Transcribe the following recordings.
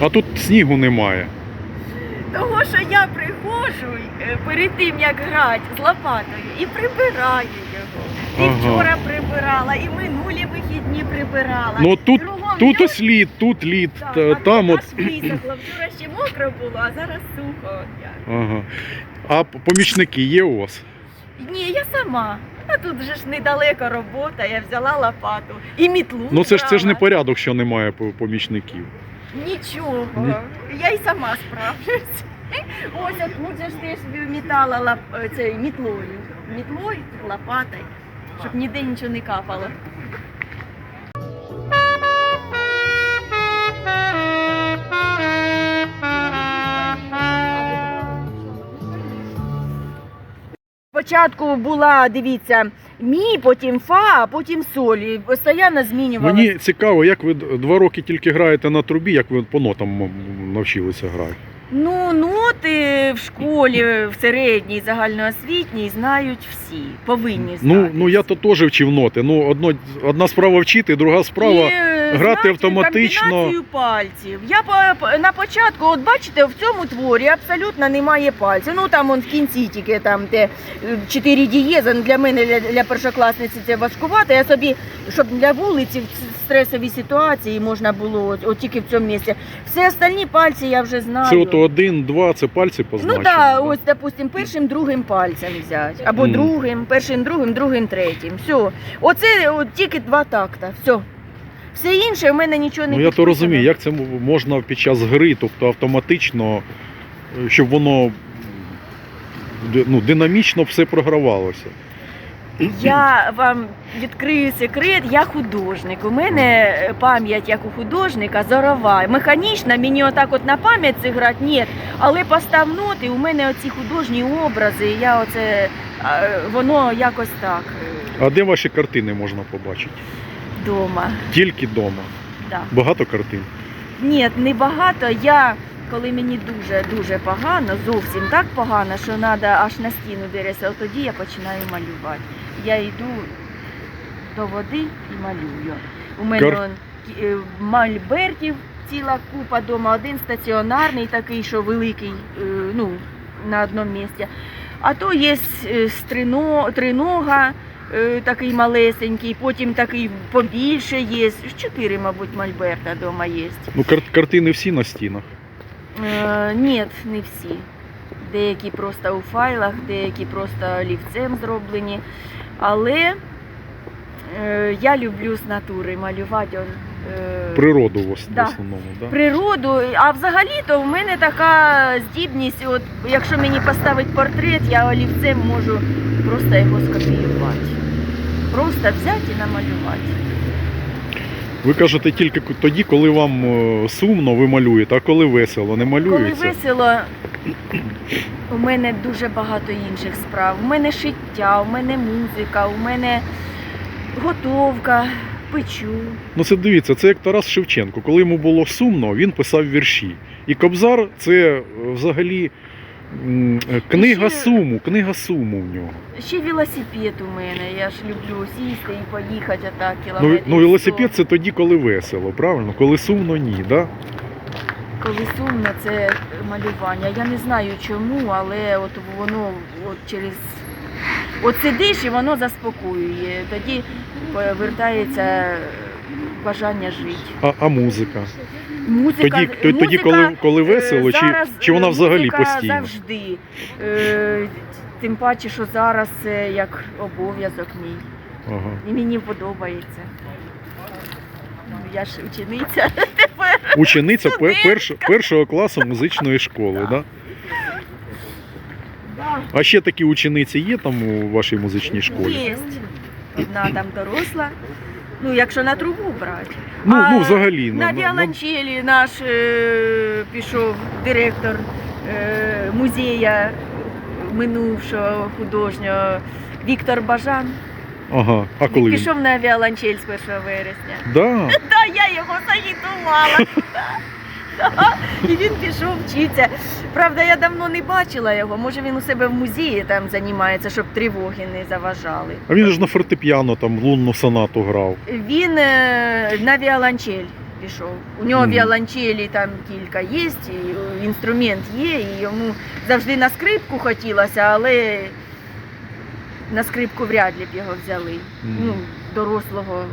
А тут снігу немає. Того, що я приходжу е, перед тим, як грати з лопатою, і прибираю його. І Ага. вчора прибирала, і минулі вихідні прибирала. Ну тут, Кругом тут ось лід, тут лід, Так, та- а там тут от. аж висохло. Вчора ще мокро було, а зараз сухо. от як. Ага. А п- помічники є у вас? Ні, я сама. А тут же ж недалеко робота, я взяла лопату і мітлу. Ну це ж це ж не порядок, що немає по- помічників. Нічого. Ні. Я й сама справлюсь. Ось а ж ти ж метала лап... цей, мітлою. Мітлою, лопатою, щоб ніде нічого не капало. Спочатку була, дивіться, мі, потім фа, а потім соль. І постійно змінювалася. Мені цікаво, як ви два роки тільки граєте на трубі, як ви по нотам навчилися грати. Ну, ноти в школі, в середній, загальноосвітній знають всі, повинні знати. Ну, ну я то теж вчив ноти. Ну, одно, одна справа вчити, друга справа. І, грати автоматично. пальців. Я по, на початку, от бачите, в цьому творі абсолютно немає пальців. Ну там он в кінці тільки там де е, чотири дієзи. Ну, Для мене, для, для першокласниці це важкувато. Я собі, щоб для вулиці в стресовій ситуації можна було от, от тільки в цьому місці. Все остальні пальці я вже знаю. Це ото один, два, це пальці позначені. Ну так, ось, допустим, першим, другим пальцем взяти. Або Мгм. другим, першим, другим, другим, третім. Все. Оце от, тільки два такта. Все. Все інше в мене нічого не Ну я то підписано. розумію, як це можна під час гри, тобто автоматично, е, щоб воно ну, динамічно все програвалося. Я вам відкрию секрет, я художник. У мене е, пам'ять як у художника зорова. Механічна, мені отак от на пам'ять це грати, ні. Але постав ноти, у мене оці художні образи, я оце, воно якось так А де ваші картини можна побачити? Вдома. Тільки вдома. Да. Багато картин. Ні, не багато. Я, коли мені дуже дуже погано, зовсім так погано, що треба аж на стіну от тоді я починаю малювати. Я йду до води і малюю. У мене Кар- е, ціла купа дома, один стаціонарний такий, що великий, е, ну, на одному місці. А то є е, стрино, тринога, такий малесенький, потім такий побільше є. Чотири, мабуть, мольберта вдома є. Ну, кар- картини всі на стінах. Е, ні, не всі. Деякі просто у файлах, деякі просто олівцем зроблені. Але е, я люблю з натури малювати. Е, Природу в ос- в Да. основному. Да? природу. А взагалі-то в мене така здібність, от якщо мені поставить портрет, я олівцем можу просто його скопіювати. Просто взяти і намалювати. Ви кажете тільки тоді, коли вам е, сумно, ви малюєте, а коли весело, не Коли малюється. весело, у мене дуже багато інших справ. У мене шиття, у мене музика, у мене готовка, печу. Ну це дивіться, це як Тарас Шевченко. Коли йому було сумно, він писав вірші. І Кобзар це е, взагалі м, е, книга ще- суму, книга суму в нього. Ще велосипед у мене. Я ж люблю сісти і поїхати отак Ну, кілометрів. ну велосипед це тоді, коли весело, правильно? Коли сумно, ні, да? Коли сумно, це малювання. Я не знаю чому, але от воно от через. От сидиш і воно заспокоює. Тоді повертається бажання жити. А, а музика? Музика, Тоді, то- тоді коли, коли е, весело, чи, зараз, чи вона е, взагалі музика постійно? Завжди. Е, Тим паче, що зараз це як обов'язок мій. Ага. І мені подобається. Ну, Я ж учениця тепер. Учениця пе- перш, першого класу музичної школи, да? Да. А ще такі учениці є там у вашій музичній школі? Є. Одна там доросла. Ну, якщо на трубу брати. Ну, А ну взагалі. ну, На ну, віолончелі наш е, пішов директор е, музея минувшого художнього Віктор Бажан. Ага, а коли він? Пішов на віолончель з 1 вересня. Да. Та я його загітувала. І він пішов вчитися. Правда, я давно не бачила його. Може він у себе в музеї там займається, щоб тривоги не заважали. А він ж на фортепіано там лунну сонату грав. Він е, на віолончель. пішов. У нього віолончелі там кілька є, і інструмент є, і йому завжди на скрипку хотілося, але на скрипку вряд ли б його взяли. Мгм. Ну, дорослого.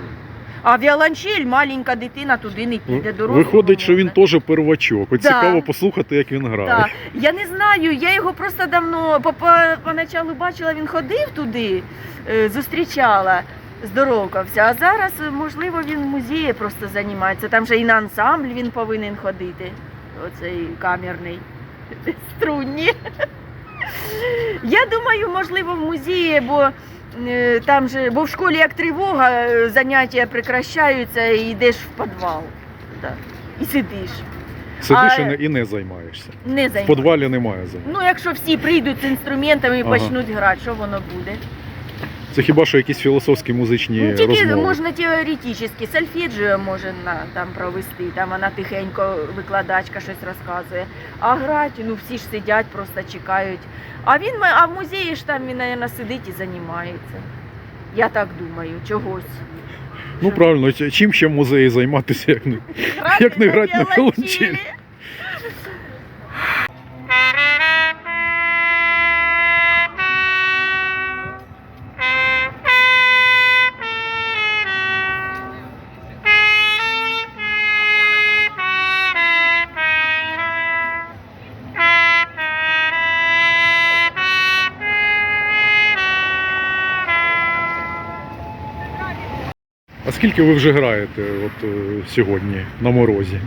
А віолончель, маленька дитина туди не піде. Дорослого Виходить, що він теж первачок. От Да. цікаво послухати, як він грає. Так, я не знаю, я його просто давно по- по- поначалу бачила, він ходив туди, е, зустрічала, здоровкався. А зараз, е, можливо, він в музеї просто займається. Там же і на ансамбль він повинен ходити. Оцей камерний струнні. Я думаю, можливо, в музеї, бо там же, бо в школі як тривога, е, заняття прекращаються і йдеш в підвал. Да. І сидиш. Сидиш А- і, не, і не займаєшся. Не В займаєшся. подвалі немає занять. Ну, якщо всі прийдуть з інструментами і Ага. почнуть грати, що воно буде? Це хіба що якісь філософські музичні ну, тільки розмови. можна теоретично, сольфеджіо може на, там провести, там вона тихенько, викладачка щось розказує. А грати, ну всі ж сидять, просто чекають. А він а в музеї ж там він, мабуть, сидить і займається. Я так думаю, чогось. Ну правильно, чим ще в музеї займатися, як не. Як не грати на віолончелі? Скільки ви вже граєте от, е, сьогодні на морозі?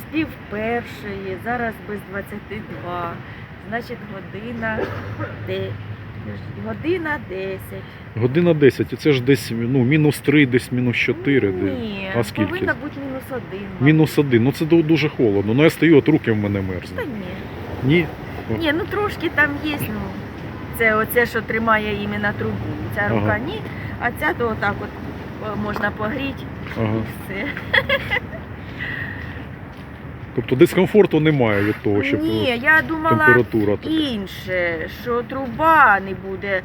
Спів першої, зараз без 22. Значить, година де. Година 10. Година 10, і це ж десь ну, мінус 3, десь мінус 4. де- Ні, А скільки? повинна бути мінус один. мабуть. Мінус 1. Ну це дуже холодно. Ну я стою, от руки в мене Та ні. Ні? Ні, ну трошки там є, ну. Це оце, що тримає іменно трубу. Ця рука Ага. ні, а ця то отак от можна погріти Ага. і все. Тобто дискомфорту немає від того, щоб Ні, я думала температура така. інше, що труба не буде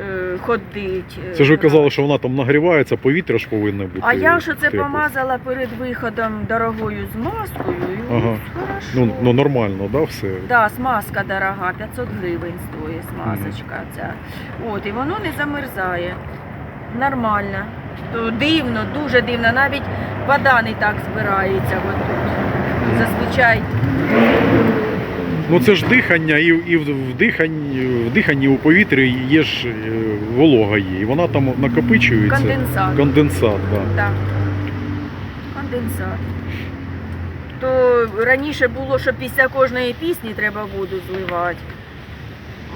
е, ходити. Це ж ви казали, що вона там нагрівається, повітря ж повинне бути. А я що це помазала перед виходом дорогою змазкою, і Ага. хорошо. Ну, ну нормально, да, все? Да, смазка дорога, 500 гривень стоїть смазочка ця. От, і воно не замерзає. Нормально. То дивно, дуже дивно. Навіть вода не так збирається. От тут. Зазвичай Ну це ж дихання, і, і в, диханні, в диханні у повітрі є ж е, волога є, і вона там накопичується. конденсат. Конденсат, да. Так. Конденсат. То раніше було, що після кожної пісні треба воду зливати.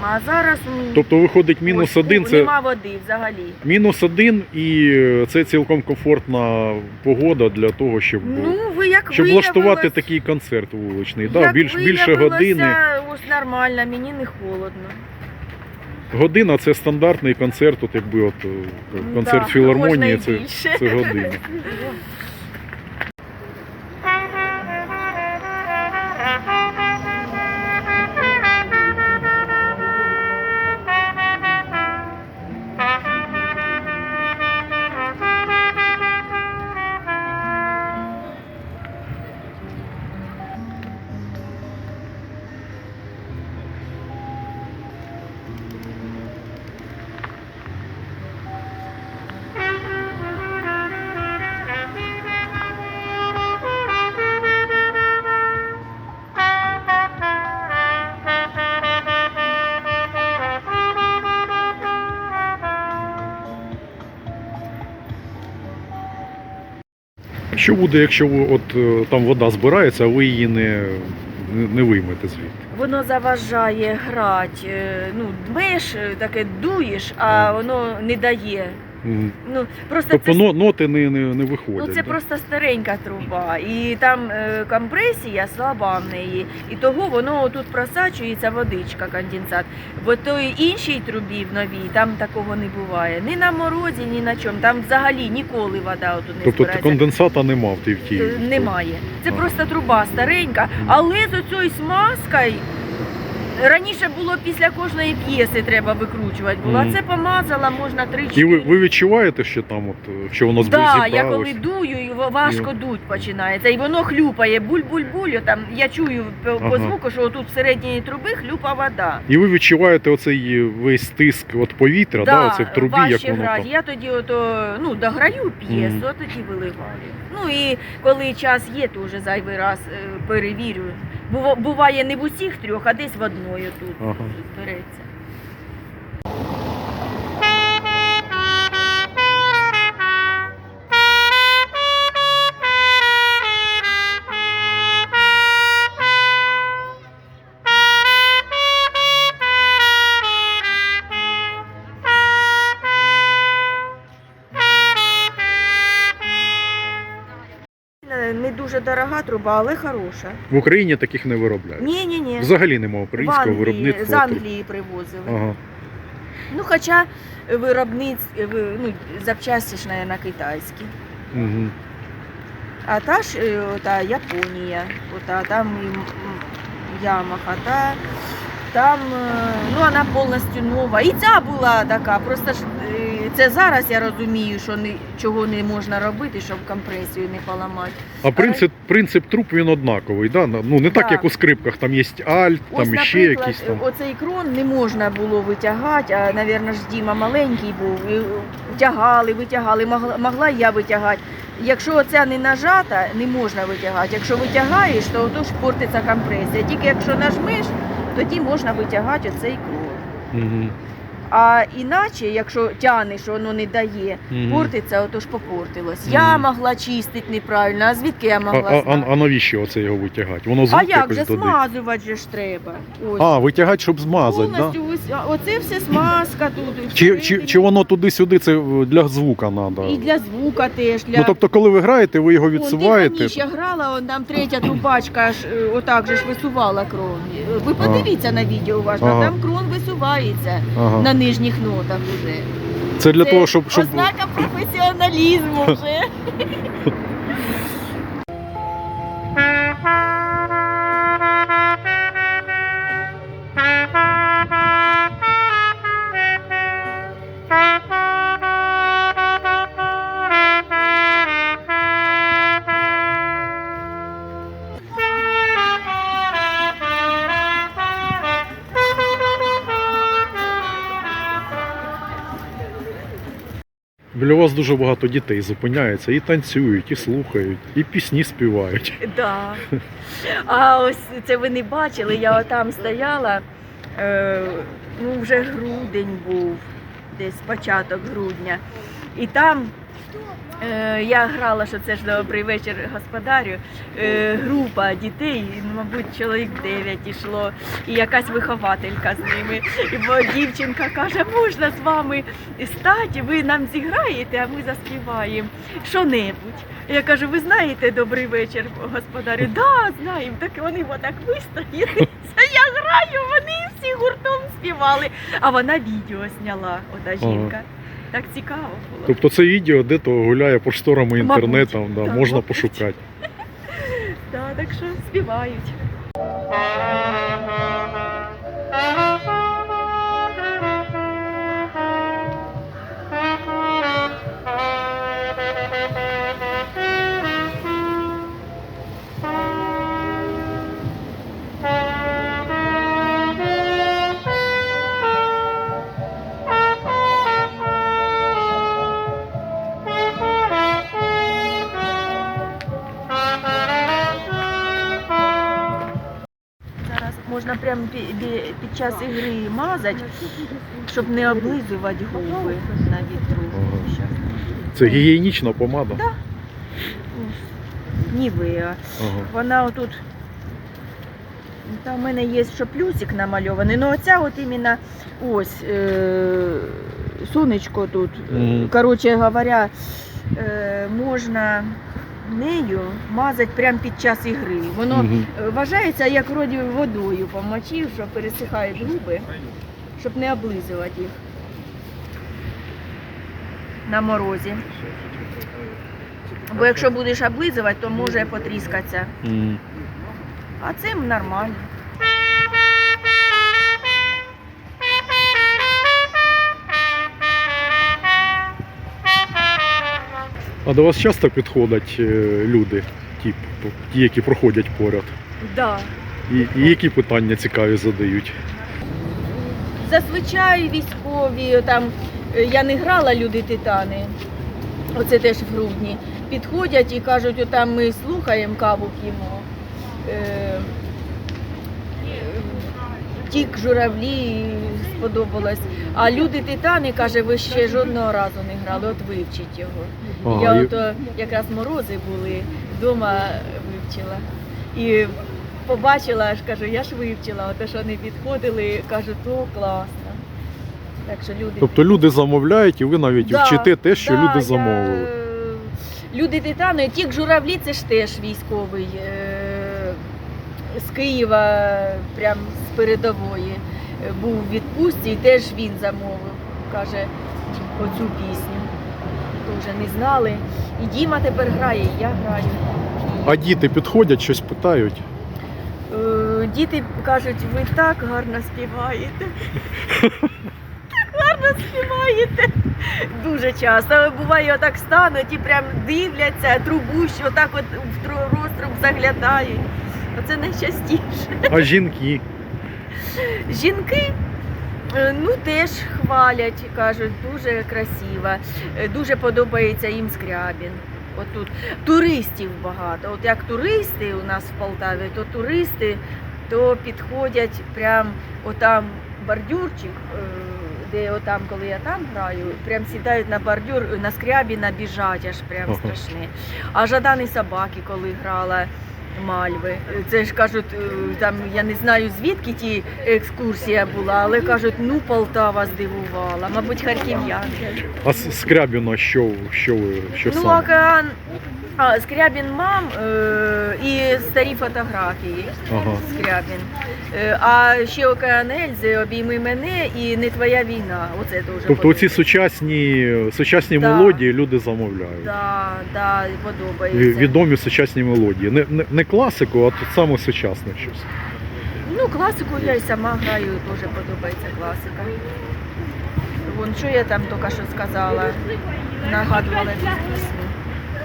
А зараз м, Тобто виходить мінус ось, один, це нема води взагалі. мінус один, і е, це цілком комфортна погода для того, щоб, Ну, ви як щоб влаштувати виявилось- такий концерт вуличний. Да, Як більш, більше виявилося, години. Ось нормально, мені не холодно. Година це стандартний концерт, от якби от е, концерт Да, філармонії, це, це година. Що буде, якщо от е, там вода збирається, а ви її не, не, виймете звідти? Воно заважає грати. е, Ну, дмеш, е, таке дуєш, а воно не дає. Мгм. Ну, просто Тобто це, но- ноти не, не, не виходять. ну, це да? просто старенька труба. І там е, компресія слаба в неї. І того воно тут просачується водичка, конденсат. В той іншій трубі в новій там такого не буває. Ні на морозі, ні на чому. Там взагалі ніколи вода отут не Тобто збирається. конденсата нема в тій в тій. Е, Немає. Це Ага. просто труба старенька, але з оцією смазкою Раніше було після кожної п'єси треба викручувати було, Мгм. це помазала, можна три І ви, ви відчуваєте, що там от, е, що воно Да, зібралось? я коли дую, і ва- важко дуть починається. І воно хлюпає, буль-буль-буль. Там я чую по, по Ага. звуку, що тут в середній трубі хлюпа вода. І ви відчуваєте оцей весь тиск от повітря, да, оце в трубі, як важче воно грати. там. Я тоді ото, ну, дограю п'єсу, Мгм. тоді виливаю. Ну і коли час є, то вже зайвий раз е, перевірю. Бува- Буває не в усіх трьох, а десь в одної тут Ага. береться. Дорога труба, але хороша. В Україні таких не виробляють. Ні, ні, ні. Взагалі немає українського Англії, виробництва. з. Англії привозили. Ага. Ну, хоча виробництво, ну, запчасті ж, мабуть, китайські. Угу. А та ж е, та Японія, ота, там і Ямаха, та там е, ну, вона повністю нова. І ця була така. Просто ж е, це зараз я розумію, що ні, чого не можна робити, щоб компресію не поламати. А принцип, принцип труб він однаковий, да? Ну не так, Так. як у скрипках, там є альт, Ось, там ще якісь там. оцей крон не можна було витягати, а, мабуть, ж Діма маленький був. І тягали, витягали, могла, могла я витягати. Якщо оця не нажата, не можна витягати. Якщо витягаєш, то отож портиться компресія. Тільки якщо нажмеш, тоді можна витягати оцей крон. Угу. А іначе, якщо тянеш, воно не дає, Мгм. портиться, отож попортилось. Я Мгм. могла чистити неправильно, а звідки я А, могла а, а, знати? а навіщо оце його витягати? Воно звук А як якось же додає. смазувати же ж треба? Ось. А, витягати, щоб змазати, да? Повністю ось, а, оце все смазка тут. Чи, чи, всередині. чи воно туди-сюди це е, для звука треба? І для звука теж. Для... Ну тобто, коли ви граєте, ви його Вон, відсуваєте. ніч я грала, он там третя трубачка аж е, отак же ж висувала крон. Ви подивіться на відео уважно, Ага. там крон висувається Ага. на нижніх нотах вже. Це для Це того, щоб, щоб Ознака професіоналізму вже. біля вас дуже багато дітей зупиняється і танцюють, і слухають, і пісні співають. Да. А ось це ви не бачили, я отам стояла, е, ну вже грудень був, десь початок грудня. І там я грала, що це ж добрий вечір господарю. Е, група дітей, ну, мабуть, чоловік дев'ять ішло, і якась вихователька з ними. І бо дівчинка каже, можна з вами стати, ви нам зіграєте, а ми заспіваємо що-небудь. Я кажу, ви знаєте добрий вечір, господарю? Да, знаємо. Так вони отак вистояли. Я граю, вони всі гуртом співали. А вона відео зняла, ота жінка. Так цікаво було. Тобто це відео де-то гуляє просторами Мабуть, інтернетом, да, так, можна пошукати. Так, так що співають. Прямо під час ігри мазати, щоб не облизувати губи на вітру. Ага. Це гігієнічна помада. Да. Ось. Нівеа. Ага. Вона отут. Там в мене є ще плюсик намальований. Ну оця от іменно ось е, сонечко тут. Мгм. Коротше говоря, е, можна нею мазати прямо під час ігри. Воно Мгм. е, вважається як вроді водою помочив, що пересихають губи, щоб не облизувати їх на морозі. Бо якщо будеш облизувати, то може потріскатися. М. А цим нормально. А до вас часто підходять е, люди, ті, ті, які проходять поряд? Да. І, і які питання цікаві задають? Зазвичай військові, там е, я не грала люди титани, оце теж в грудні. Підходять і кажуть, отам ми слухаємо каву п'ємо. Е, е, Тік журавлі сподобалось. А люди титани каже, ви ще жодного разу не грали, от вивчіть його. Ага, Я і- от е, якраз морози були, вдома вивчила. І побачила, аж кажу, я ж вивчила, ото що вони підходили, кажуть, о, класно. Так що люди. Тобто люди замовляють, і ви навіть Да, вчите те, що да, люди я, замовили. е, Люди титани, тік журавлі це ж теж військовий. е, З Києва, прям з передової. е, Був у відпустці і теж він замовив. Каже, оцю пісню. Дуже не знали. І Діма тепер грає, і я граю. А діти підходять, щось питають. Е, Діти кажуть, ви так гарно співаєте. Так гарно співаєте. Дуже часто. Буває, отак стануть і прям дивляться, трубу, що отак от в тру- розтруб заглядають. Оце найчастіше. А жінки. Жінки. Е, Ну, теж хвалять, кажуть, дуже красива, е, дуже подобається їм скрябін. Отут туристів багато. От як туристи у нас в Полтаві, то туристи то підходять прям отам бордюрчик, е, де отам, коли я там граю, прям сідають на бордюр, на скрябіна біжать, аж прям страшне. А жадані собаки, коли грала. Мальви. Це ж кажуть, е, там я не знаю звідки ті екскурсія була, але кажуть, ну Полтава здивувала, мабуть, харків'янки. А з Скрябіна що, що ви що Ну, саме? океан, а, Скрябін мам е, і старі фотографії. Ага. Скрябін. Е, а ще океан Ельзи, обійми мене і не твоя війна. Оце дуже Тобто оці сучасні, сучасні Да. мелодії люди замовляють. Да, да, Ві- подобається. Відомі сучасні мелодії. Не, не, не класику, а тут саме сучасне щось. Ну, класику я й сама граю, дуже подобається класика. Вон, що я там тільки що сказала, нагадувала цю пісню.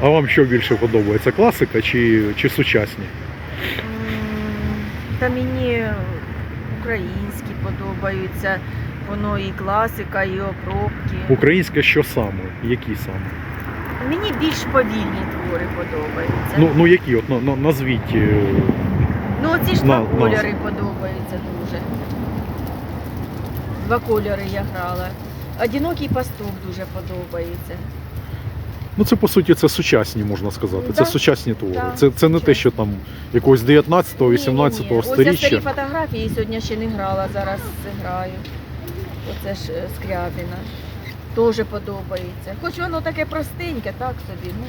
А вам що більше подобається? Класика чи, чи сучасні? Та мені українські подобаються. Воно і класика, і обробки. Українське що саме? Які саме? Мені більш повільні твори подобаються. Ну, ну які? От на, на, назвіть. е, Ну, оці ж два назви. кольори подобаються дуже. Два кольори я грала. Одинокий пастух дуже подобається. Ну це по суті це сучасні, можна сказати. Це Да. сучасні твори. Да, Це, це не те, що там якогось 19-го, 18-го Ні-ні-ні. Ось я сторіччя. старі фотографії сьогодні ще не грала, зараз граю. Оце ж е, Скрябіна. Теж подобається. Хоч воно таке простеньке, так собі. Ну,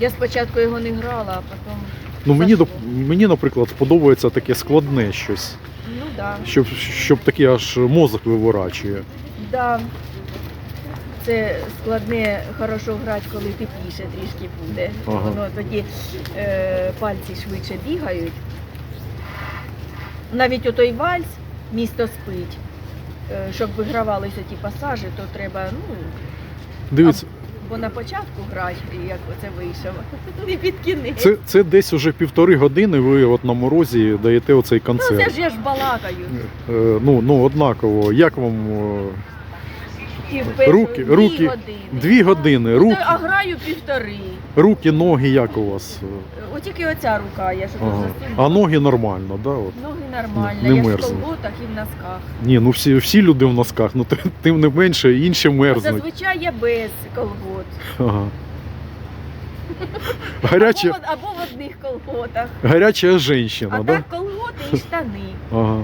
я спочатку його не грала, а потім. Ну мені, доп- мені, наприклад, подобається таке складне щось, Ну так. Да. щоб, щоб таке аж мозок виворачує. Да. Це складне, хорошо грати, коли тепліше трішки буде. Ага. Воно тоді е, пальці швидше бігають. Навіть отой вальс, місто спить. Е, щоб вигравалися ті пасажі, то треба, ну, Дивіться, бо на початку грати, як оце вийшов, не під кінець. це, це десь уже півтори години ви от на морозі даєте оцей Ну, це ж я ж балакаю. Е, ну, ну, однаково, як вам е, Перші руки- дві руки- години. дві години, руки, А граю півтори. руки, ноги, як у вас? От тільки оця рука, я ж Ага. А ноги нормально, да? От? Ноги нормально, Не я ж в колготах і в носках. Ні, ну всі, всі люди в носках, ну тим- не менше, інші мерзнуть. Зазвичай я без колгот. Ага. Гаряча, Або, в- або в одних колготах. гаряча жінка, А да? так колготи і штани. Ага.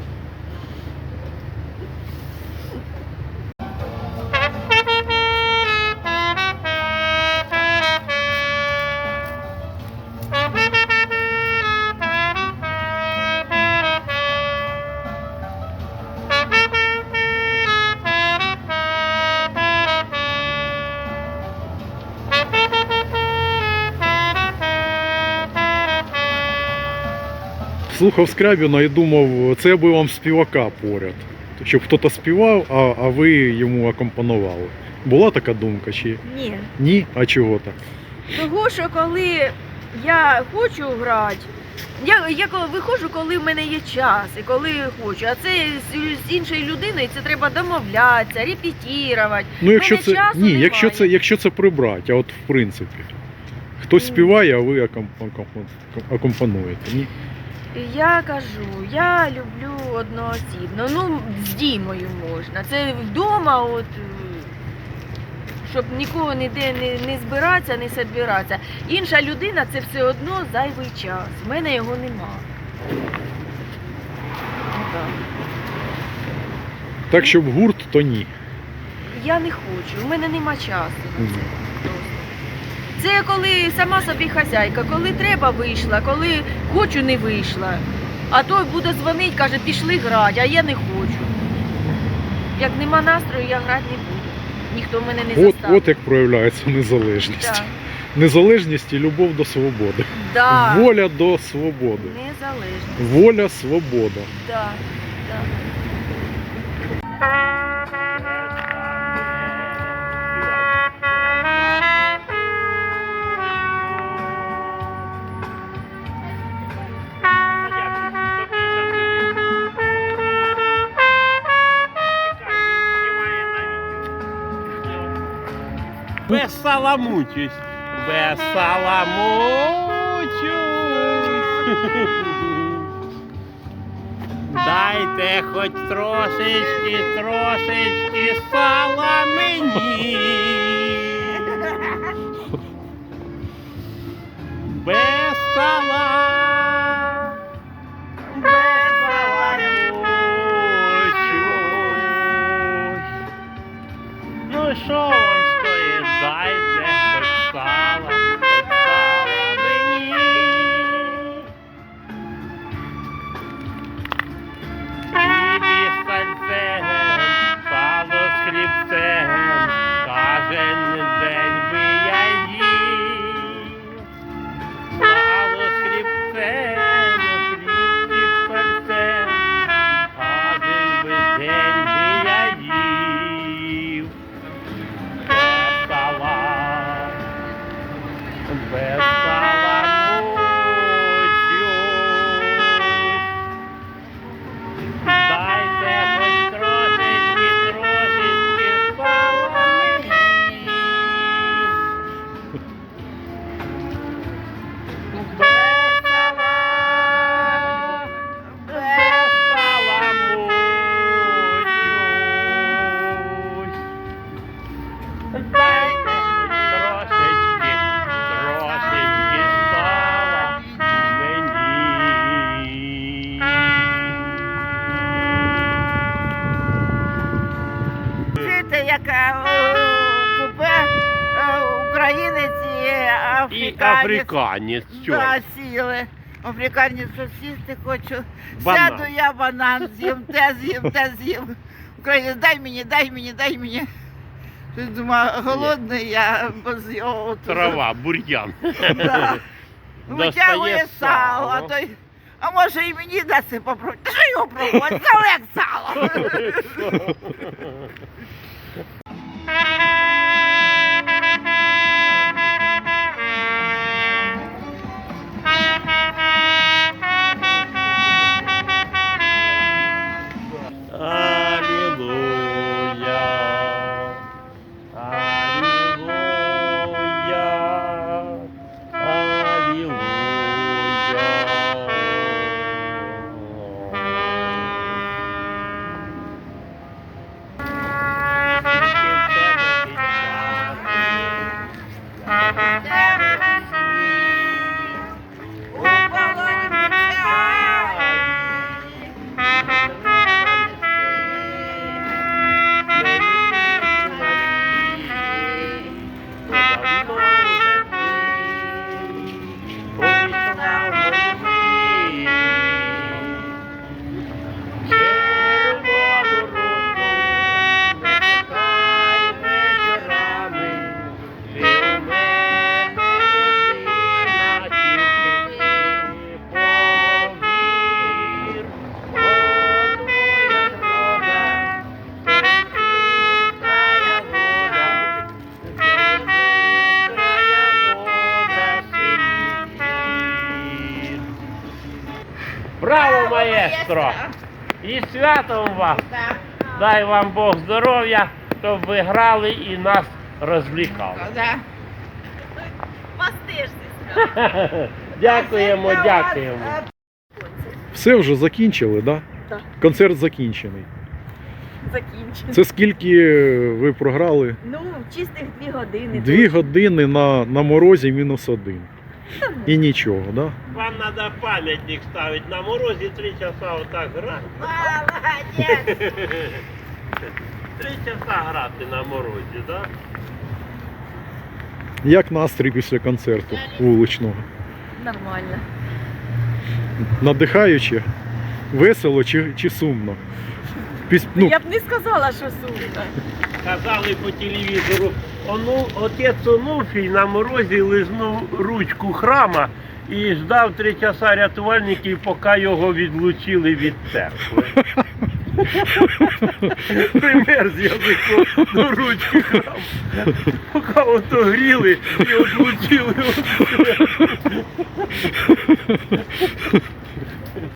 Слухав Скрябіна і думав, це аби вам співака поряд. Щоб хтось співав, а, а ви йому акомпонували. Була така думка чи Ні, ні? А чого так? Того, що коли я хочу грати, я, я коли виходжу, коли в мене є час і коли хочу. А це з, з іншою людиною це треба домовлятися, репетувати. Ну, якщо це часу ні, якщо це, якщо це прибрати, а от в принципі. Хтось співає, а ви аком- аком- Ні? І Я кажу, я люблю одноосібно. Ну, з Дімою можна. Це вдома, от, щоб нікого ніде не, не збиратися, не собиратися. Інша людина це все одно зайвий час. В мене його нема. Так, щоб гурт, то ні. Я не хочу, у мене нема часу це. Коли сама собі хазяйка, коли треба вийшла, коли хочу не вийшла. А той буде дзвонити, каже, пішли грати, а я не хочу. Як нема настрою, я грати не буду. Ніхто мене не От, заставить. от як проявляється незалежність. Да. Незалежність і любов до свободи. Да. Воля до свободи. Незалежно. Воля, свобода. Да. Да. Безсаламучусь, безсаламучусь. Дайте хоч трошечки, трошечки сала мені. Африканець. Да, сіли. Африканець, що хочу. Банан. Сяду я банан з'їм, те з'їм, те з'їм. Українець, дай мені, дай мені, дай мені. Щось думаю, голодний я без його. Трава, бур'ян. Да. Витягує Достає сало, а сало. той. А може і мені даси попробувати? Та Що його пробувати? Сало як сало. Сестро. І святом вас. Дай вам Бог здоров'я, щоб ви грали і нас розвлікали. Дякуємо, дякуємо. е, Все вже закінчили, да? Так. Концерт закінчений. Закінчено. Це скільки ви програли? Ну, чистих дві години. Дві години на, на морозі мінус один. І нічого, да? Вам треба пам'ятник ставити на морозі три часа отак грати. Молодець. Три часа грати на морозі, так? Да? Як настрій після концерту вуличного? Нормально. Надихаюче? Весело чи, чи сумно? Піс... Ну, Я б не сказала, що сумно. Казали по телевізору, ону, отець Онуфій на морозі лизнув ручку храма і ждав три часа рятувальників, поки його відлучили від церкви. Пример з язиком до ручки храму. Поки ото гріли і церкви.